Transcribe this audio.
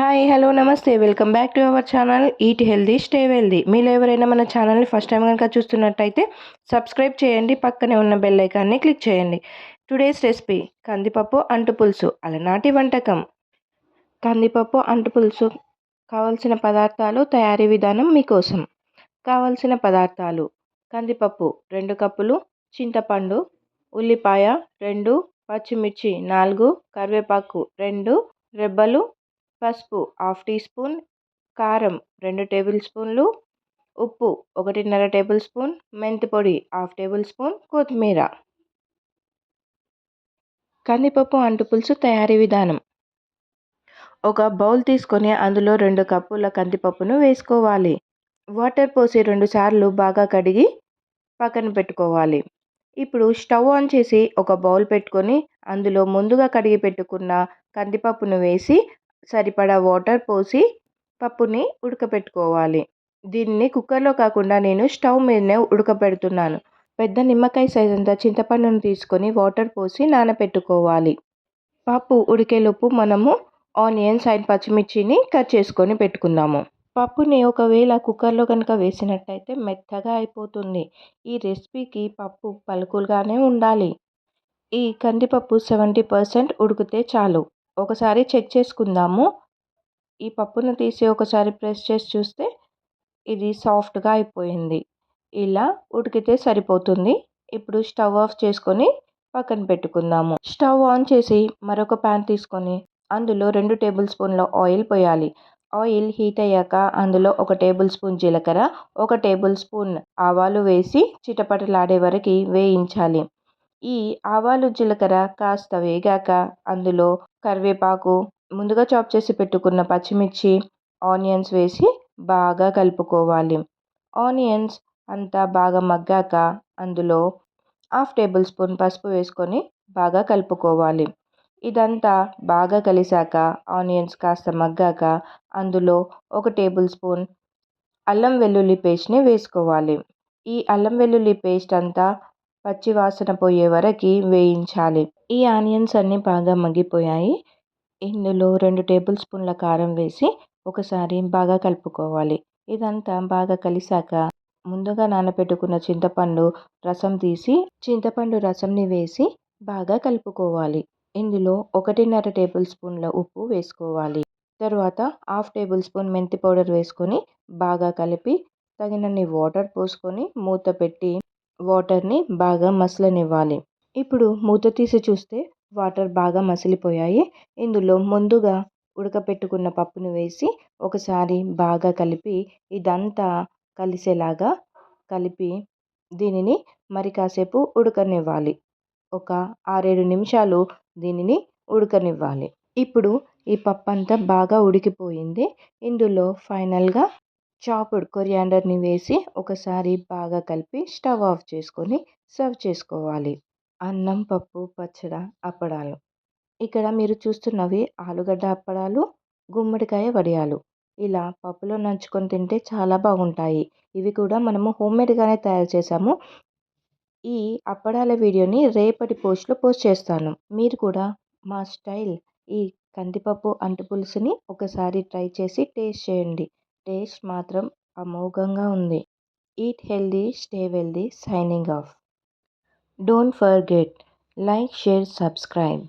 Hi hello నమస్తే. Welcome back to our channel eat healthy stay wealthy మీరు ఎవరైనా మన ఛానల్ని ఫస్ట్ టైం కనుక చూస్తున్నట్టయితే సబ్స్క్రైబ్ చేయండి. పక్కనే ఉన్న బెల్ ఐకాన్ని క్లిక్ చేయండి. టుడేస్ రెసిపీ కందిపప్పు అంటు పులుసు. అలనాటి వంటకం. కందిపప్పు అంటు పులుసు. కావలసిన పదార్థాలు తయారీ విధానం మీకోసం. కావలసిన పదార్థాలు. కందిపప్పు రెండు కప్పులు. చింతపండు ఉల్లిపాయ రెండు. పచ్చిమిర్చి నాలుగు. కరివేపాకు రెండు. రెబ్బలు పసుపు హాఫ్ టీ స్పూన్ కారం రెండు టేబుల్ స్పూన్లు ఉప్పు ఒకటిన్నర టేబుల్ స్పూన్ మెంతి పొడి హాఫ్ టేబుల్ స్పూన్ కొత్తిమీర. కందిపప్పు అంటు పులుసు తయారీ విధానం. ఒక బౌల్ తీసుకొని అందులో రెండు కప్పుల కందిపప్పును వేసుకోవాలి. వాటర్ పోసి రెండు సార్లు బాగా కడిగి పక్కన పెట్టుకోవాలి. ఇప్పుడు స్టవ్ ఆన్ చేసి ఒక బౌల్ పెట్టుకొని అందులో ముందుగా కడిగి పెట్టుకున్న కందిపప్పును వేసి సరిపడా వాటర్ పోసి పప్పుని ఉడకపెట్టుకోవాలి. దీన్ని కుక్కర్లో కాకుండా నేను స్టవ్ మీదనే ఉడకపెడుతున్నాను. పెద్ద నిమ్మకాయ సైజ్ అంత చింతపండును తీసుకొని వాటర్ పోసి నానబెట్టుకోవాలి పప్పు ఉడికేలోపు మనము ఆనియన్స్ అండ్ పచ్చిమిర్చిని కట్ చేసుకొని పెట్టుకుందాము. పప్పుని ఒకవేళ కుక్కర్లో కనుక వేసినట్టయితే మెత్తగా అయిపోతుంది. ఈ రెసిపీకి పప్పు పలుకులుగానే ఉండాలి. ఈ కందిపప్పు సెవెంటీ పర్సెంట్ ఉడికితే చాలు. ఒకసారి చెక్ చేసుకుందాము. ఈ పప్పును తీసి ఒకసారి ప్రెస్ చేసి చూస్తే ఇది సాఫ్ట్గా అయిపోయింది. ఇలా ఉడికితే సరిపోతుంది. ఇప్పుడు స్టవ్ ఆఫ్ చేసుకొని పక్కన పెట్టుకుందాము. స్టవ్ ఆన్ చేసి మరొక ప్యాన్ తీసుకొని అందులో రెండు టేబుల్ స్పూన్ల ఆయిల్ పోయాలి. ఆయిల్ హీట్ అయ్యాక అందులో ఒక టేబుల్ స్పూన్ జీలకర్ర ఒక టేబుల్ స్పూన్ ఆవాలు వేసి చిటపటలాడే వరకు వేయించాలి. ఈ ఆవాలు జీలకర్ర కాస్త వేగాక అందులో కరివేపాకు ముందుగా చాప్ చేసి పెట్టుకున్న పచ్చిమిర్చి ఆనియన్స్ వేసి బాగా కలుపుకోవాలి. ఆనియన్స్ అంతా బాగా మగ్గాక అందులో హాఫ్ టేబుల్ స్పూన్ పసుపు వేసుకొని బాగా కలుపుకోవాలి. ఇదంతా బాగా కలిసాక ఆనియన్స్ కాస్త మగ్గాక అందులో ఒక టేబుల్ స్పూన్ అల్లం వెల్లుల్లి పేస్ట్ని వేసుకోవాలి. ఈ అల్లం వెల్లుల్లి పేస్ట్ అంతా పచ్చి వాసన పోయే వరకు వేయించాలి. ఈ ఆనియన్స్ అన్నీ బాగా మగ్గిపోయాయి. ఇందులో రెండు టేబుల్ స్పూన్ల కారం వేసి ఒకసారి బాగా కలుపుకోవాలి. ఇదంతా బాగా కలిసాక ముందుగా నానబెట్టుకున్న చింతపండు రసం తీసి చింతపండు రసంని వేసి బాగా కలుపుకోవాలి. ఇందులో ఒకటిన్నర టేబుల్ స్పూన్ల ఉప్పు వేసుకోవాలి. తర్వాత హాఫ్ టేబుల్ స్పూన్ మెంతి పౌడర్ వేసుకొని బాగా కలిపి తగినన్ని వాటర్ పోసుకొని మూత పెట్టి వాటర్ని బాగా మసలనివ్వాలి. ఇప్పుడు మూత తీసి చూస్తే వాటర్ బాగా మసిలిపోయాయి. ఇందులో ముందుగా ఉడకపెట్టుకున్న పప్పును వేసి ఒకసారి బాగా కలిపి ఇదంతా కలిసేలాగా కలిపి దీనిని మరి కాసేపు ఉడకనివ్వాలి. ఒక ఆరేడు నిమిషాలు దీనిని ఉడకనివ్వాలి. ఇప్పుడు ఈ పప్పు అంతా బాగా ఉడికిపోయింది. ఇందులో ఫైనల్గా చాపుడ్ కొరియాండర్ని వేసి ఒకసారి బాగా కలిపి స్టవ్ ఆఫ్ చేసుకొని సర్వ్ చేసుకోవాలి. అన్నం పప్పు పచ్చడి అప్పడాలు. ఇక్కడ మీరు చూస్తున్నవి ఆలుగడ్డ అప్పడాలు గుమ్మడికాయ వడియాలు. ఇలా పప్పులో నంచుకొని తింటే చాలా బాగుంటాయి. ఇవి కూడా మనము హోమ్మేడ్గానే తయారు చేసాము ఈ అప్పడాల వీడియోని రేపటి పోస్ట్లో పోస్ట్ చేస్తాను. మీరు కూడా మా స్టైల్ ఈ కందిపప్పు అంటు పులుసుని ఒకసారి ట్రై చేసి టేస్ట్ చేయండి. టేస్ట్ మాత్రం అమోఘంగా ఉంది. Eat healthy stay wealthy signing off. Don't forget. Like share subscribe.